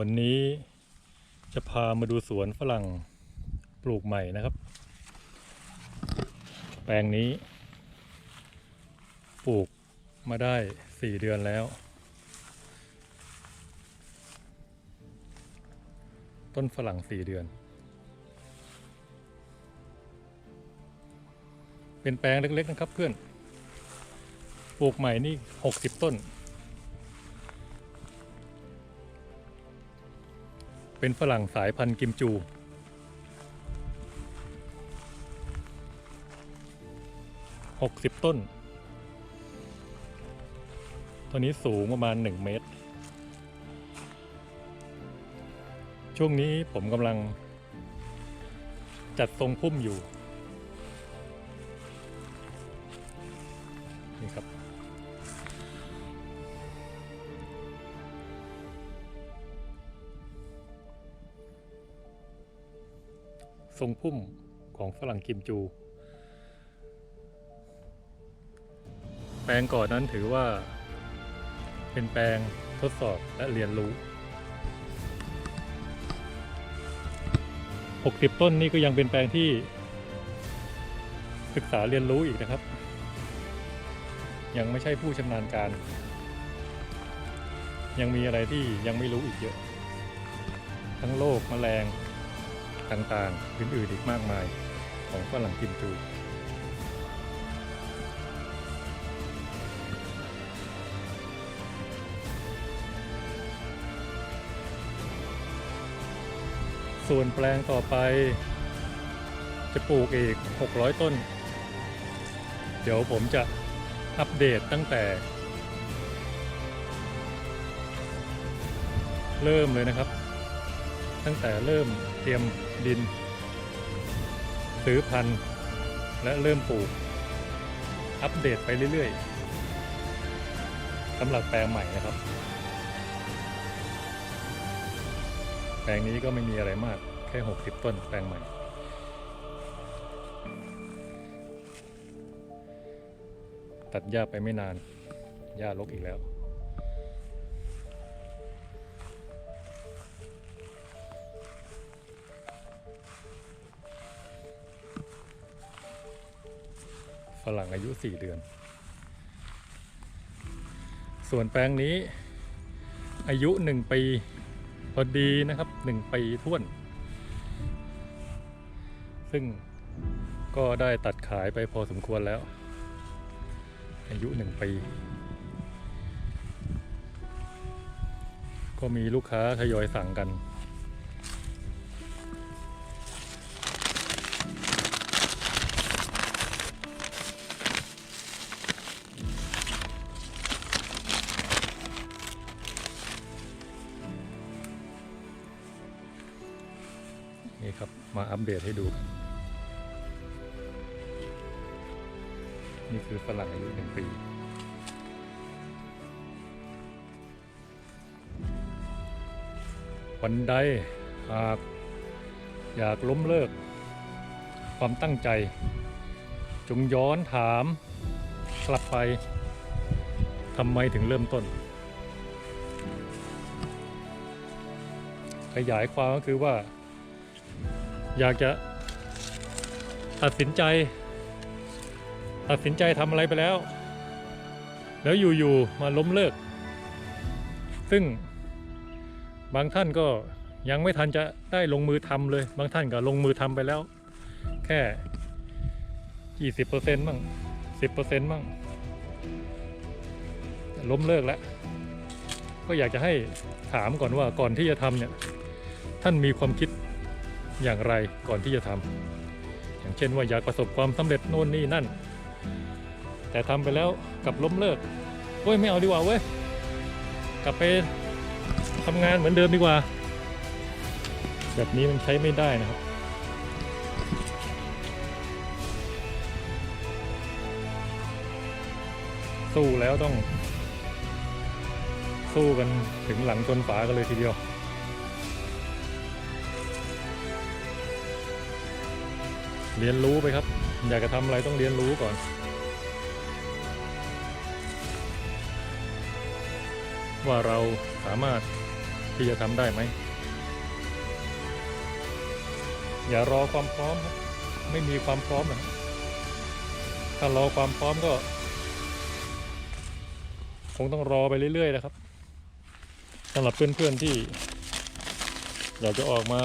วันนี้จะพามาดูสวนฝรั่งปลูกใหม่นะครับ แปลงนี้ ปลูกมาได้สี่เดือนแล้ว ต้นฝรั่งสี่เดือน เป็นแปลงเล็กๆนะครับเพื่อน ปลูกใหม่นี่หกสิบต้น เป็นฝรั่งสายพันธุ์กิมจู หกสิบต้น ตัวนี้สูงประมาณหนึ่งเมตร ช่วงนี้ผมกำลัง จัดทรงพุ่มอยู่ นี่ครับ ทรงพุ่มของฝรั่งกิมจู แปลงก่อนนั้นถือว่า เป็นแปลงทดสอบและเรียนรู้ 60 ต้นนี่ก็ยังเป็นแปลงที่ ศึกษาเรียนรู้อีกนะครับ ยังไม่ใช่ผู้ชำนาญการ ยังมีอะไรที่ยังไม่รู้อีกเยอะ ทั้งโรคแมลง ต่างๆ อื่นๆอีกมากมายของฝรั่งกิมจูส่วนแปลงต่อไป จะปลูกอีก 600 ต้น เดี๋ยวผมจะอัปเดตตั้งแต่ เริ่มเลยนะครับ ตั้งแต่เริ่ม เตรียมดิน ซื้อพันธุ์และเริ่มปลูก อัปเดตไปเรื่อยๆสำหรับแปลงใหม่นะครับ แปลงนี้ก็ไม่มีอะไรมากแค่ 60 ต้นแปลงใหม่ตัดหญ้าไปไม่นาน หญ้ารกอีกแล้ว ฝรั่งอายุ 4 เดือน ส่วนแปลงนี้อายุ 1 ปีพอดีนะครับ 1 ปีท้วน ซึ่งก็ได้ตัดขายไปพอสมควรแล้ว อายุ 1 ปี ก็มีลูกค้าทยอยสั่งกัน มาอัปเดตให้ดูกันนี่คือฝรั่งอายุหนึ่งปีวันใดหากอยากล้มเลิก ความตั้งใจ จงย้อนถามกลับไปทำไมถึงเริ่มต้น ขยายความก็คือว่า อยากจะตัดสินใจ ตัดสินใจทำอะไรไปแล้ว แล้วอยู่ๆมาล้มเลิก ซึ่งบางท่านก็ยังไม่ทันจะได้ลงมือทำเลย บางท่านก็ลงมือทำไปแล้ว แค่ยี่สิบเปอร์เซ็นต์มั่งสิบเปอร์เซ็นต์มั่งล้มเลิกแล้ว ก็อยากจะให้ถามก่อนว่าก่อนที่จะทำเนี่ย ท่านมีความคิด อย่างไรก่อนที่จะทำอย่างเช่นว่าอยากประสบความสำเร็จโน่นนี่นั่น แต่ทำไปแล้วกลับล้มเลิกเว้ยไม่เอาดีกว่าเว้ยกลับไปทำงานเหมือนเดิมดีกว่า แบบนี้มันใช้ไม่ได้นะครับสู้แล้วต้อง สู้กันถึงหลังจนฝากันเลยทีเดียว เรียนรู้ไปครับ อยากจะทำอะไรต้องเรียนรู้ก่อน ว่าเราสามารถที่จะทำได้ไหม อย่ารอความพร้อมครับไม่มีความพร้อมนะถ้ารอความพร้อมก็ คงต้องรอไปเรื่อยๆนะครับสำหรับเพื่อนๆที่ อยากจะออกมา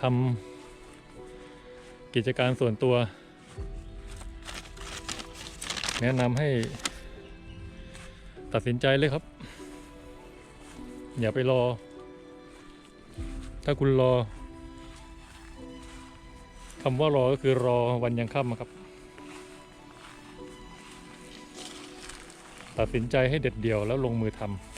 ทำกิจการส่วนตัว แนะนำให้ตัดสินใจเลยครับ อย่าไปรอ ถ้าคุณรอคำว่ารอก็คือรอวันยังค่ำครับ ตัดสินใจให้เด็ดเดี่ยวแล้วลงมือทำ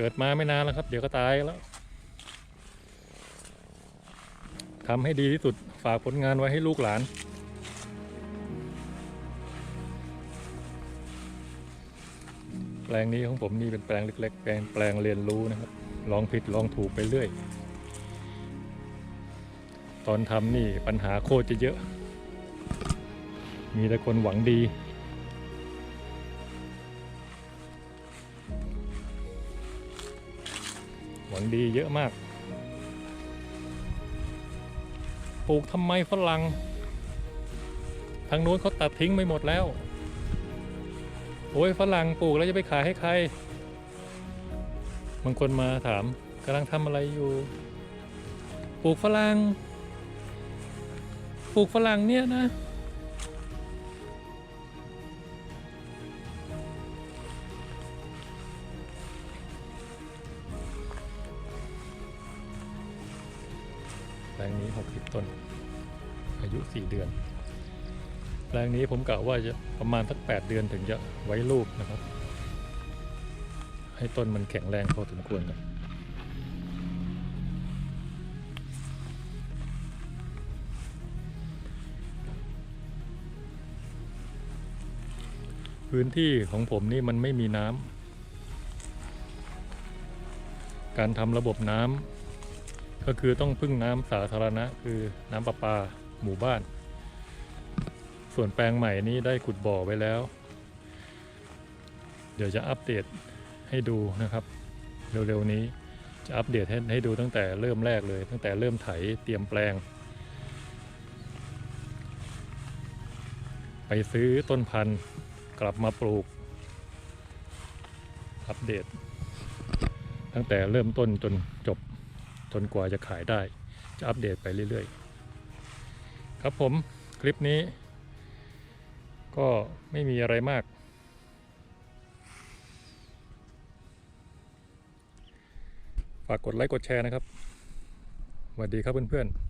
เกิดมาไม่นานแล้วครับ เดี๋ยวก็ตายแล้วทำให้ดีที่สุดฝากผลงานไว้ให้ลูกหลาน แปลงนี้ของผมนี่เป็นแปลงเล็กๆ แปลงแปลงเรียนรู้นะครับ ลองผิดลองถูกไปเรื่อย ตอนทำนี่ปัญหาโคตรจะเยอะ มีแต่คนหวังดี หวังดีเยอะมาก ปลูกทำไมฝรั่ง ทางนู้นเขาตัดทิ้งไปหมดแล้ว โอ้ยฝรั่งปลูกแล้วจะไปขายให้ใคร บางคนมาถามกำลังทำอะไรอยู่ ปลูกฝรั่ง ปลูกฝรั่งเนี่ยนะ แปลงนี้ 60 ต้น อายุ 4 เดือน แปลงนี้ผมกะว่าจะประมาณสัก 8 เดือนถึงจะไว้ลูกนะครับ ให้ต้นมันแข็งแรงพอสมควรครับพื้นที่ของผมนี่มันไม่มีน้ำ การทำระบบน้ำ ก็คือต้องพึ่งน้ำสาธารณะ คือน้ำประปาหมู่บ้าน ส่วนแปลงใหม่นี้ได้ขุดบ่อไว้แล้ว เดี๋ยวจะอัปเดตให้ดูนะครับ เร็วๆนี้จะอัปเดตให้ให้ดูตั้งแต่เริ่มแรกเลย ตั้งแต่เริ่มไถเตรียมแปลง ไปซื้อต้นพันธุ์กลับมาปลูก อัปเดต ตั้งแต่เริ่มต้นจนจบ จนกว่าจะขายได้ จะอัปเดตไปเรื่อยๆ ครับผมคลิปนี้ ก็ไม่มีอะไรมาก ฝากกดไลค์กดแชร์นะครับสวัสดีครับเพื่อนๆ